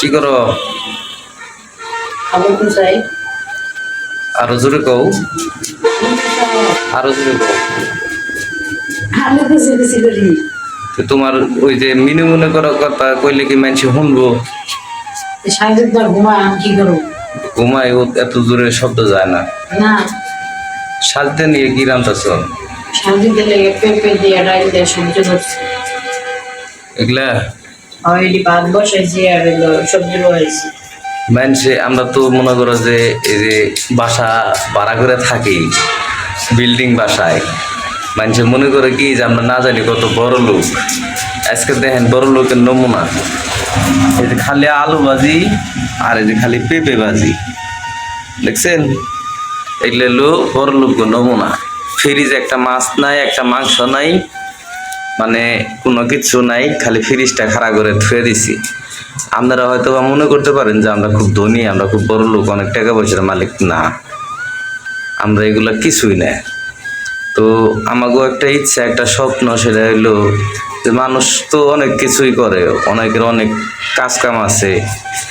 কি করো আরও জোরে কও। আরও জোরে কও। আমি খুশি খুশি করি। তো তোমার ওই যে মিনু মনে করার কথা কইলে কি মানুষ শুনব? সাংবাদিক দল ঘুমা কি করব? ঘুমায় ও এত জোরে শব্দ যায় না। না। সাজতে নিয়ে কি রান্তাছ সাংবাদিক লেগে পেঁপে দিয়ে ডাল দিয়ে সবজি করছি। এগুলা? মানুষে আমরা তো মনে করো যে এই যে বাসা ভাড়া করে থাকি বিল্ডিং বাসায় মানুষে মনে করে কি যে আমরা না জানি কত বড় লোক। আজকে দেখেন বড় লোকের নমুনা। এই যে খালি আলু ভাজি আর এই যে খালি পেঁপে ভাজি। দেখছেন? এগুলো হলো বড় লোক নমুনা। ফ্রিজ একটা মাছ নাই, একটা মাংস নাই মানে কোনো কিছু নাই, খালি ফ্রিজটা খাড়া করে থুয়ে দিছি। আপনারা হয়তো বা মনে করতে পারেন যে আমরা খুব ধনী, আমরা খুব বড় লোক, অনেক টাকা পয়সার মালিক। না, আমরা এগুলা কিছুই না তো আমাকেও একটা ইচ্ছা, একটা স্বপ্ন, সেটা হইল যে মানুষ তো অনেক কিছুই করে, অনেকের অনেক কাজ কাম আছে,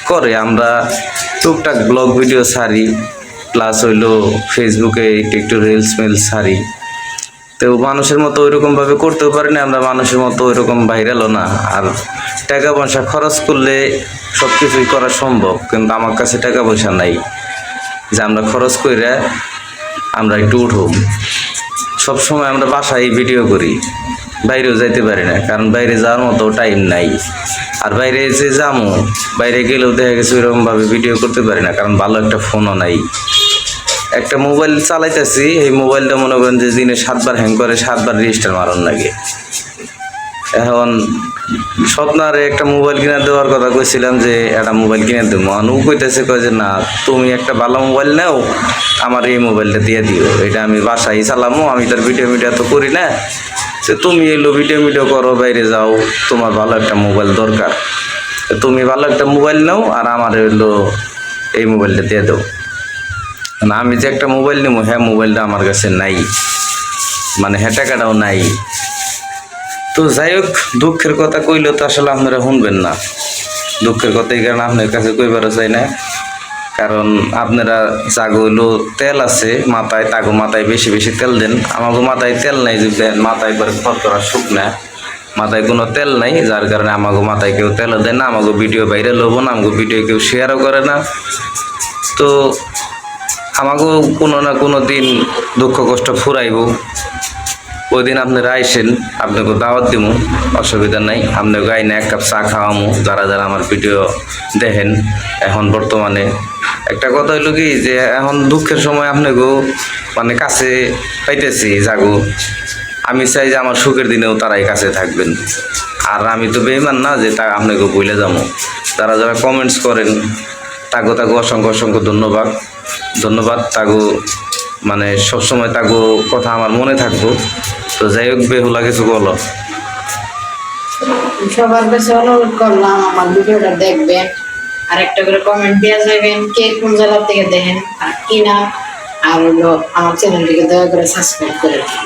করে। আমরা টুকটাক ব্লগ ভিডিও ছাড়ি প্লাস হইল ফেসবুকে একটু একটু রিলস মিলস ছাড়ি তো মানুষের মতো ওইরকম ভাবে করতেও পারি না, আমরা মানুষের মতো ওইরকম ভাইরালও না। আর টাকা পয়সা খরচ করলে সব কিছুই করা সম্ভব, কিন্তু আমার কাছে টাকা পয়সা নাই। যে আমরা খরচ করে আমরা একটু উঠব। সবসময় আমরা বাসায় ভিডিও করি, বাইরেও যাইতে পারি না, কারণ বাইরে যাওয়ার মতো টাইম নাই। আর বাইরে যে যাব বাইরে গেলেও দেখা গেছে ওইরকমভাবে ভিডিও করতে পারি না, কারণ ভালো একটা ফোনও নাই। একটা মোবাইল চালাইতেছি, এই মোবাইলটা মনে করেন যে দিনে সাতবার হ্যাং করে, সাতবার রেজিস্টার মারণ লাগে। এখন স্বপ্নারে একটা মোবাইল কিনে দেওয়ার কথা কইছিলাম যে, একটা মোবাইল কিনে দেবো। ও কইতেছে, কয় যে, না, তুমি একটা ভালো মোবাইল নাও, আমার এই মোবাইলটা দিয়ে দিও। এটা আমি বাসায় চালামো, আমি তার ভিডিও মিডিয়া তো করি না। যে তুমি এলো ভিডিও মিডিও করো, বাইরে যাও, তোমার ভালো একটা মোবাইল দরকার। তুমি ভালো একটা মোবাইল নাও, আর আমার হলো এই মোবাইলটা দিয়ে না আমি যে একটা মোবাইল নেব হ্যাঁ মোবাইলটা আমার কাছে নাই। মানে হ্যাঁ টাকাটাও নাই। তো যাই হোক, দুঃখের কথা কইলেও তো আসলে আপনারা শুনবেন না। দুঃখের কথা এই কারণে আপনার কাছে কইবারও চাই না। কারণ আপনারা হইল তেল আছে মাথায়, তাগো মাথায় বেশি বেশি তেল দেন। আমাকে মাথায় তেল নাই যে মাথায় করে খর করা শুকনা মাথায় কোনো তেল নাই, যার কারণে আমাকে মাথায় কেউ তেলও দেয় না আমাকে ভিডিও বাইরে লোবো না আমাকে ভিডিও কেউ শেয়ারও করে না। তো আমাকেও কোনো না কোনো দিন দুঃখ কষ্ট ফুরাইব। ওই দিন আপনারা আইসেন আপনাকে দাওয়াত দিব অসুবিধা নাই। আপনাকে গাইনে এক কাপ চা খাওয়ামো, যারা যারা আমার ভিডিও দেখেন। এখন বর্তমানে একটা কথা হইল কি যে, এখন দুঃখের সময় আপনাকেও মানে কাছে পাইতেছি জাগো। আমি চাই যে আমার সুখের দিনেও তারাই কাছে থাকবেন। আর আমি তো বেইমান না যে তা আপনাকে বলে যাব যারা যারা কমেন্টস করেন তাগো তাগো অসংখ্য অসংখ্য ধন্যবাদ। ধন্যবাদ, তাগো মানে সবসময় তাগো কথা আমার মনে থাকব। তো যাই হোক, বেহুলা কিছু বলো। সবার কাছে অনুরোধ করলাম, আমার ভিডিওটা দেখবেন, আর একটা করে কমেন্ট দেওয়া যাবেন, কে কোন জেলা থেকে দেখেন, আর কি না, আর হলো আমার চ্যানেলটিকে দয়া করে সাবস্ক্রাইব করে দিন।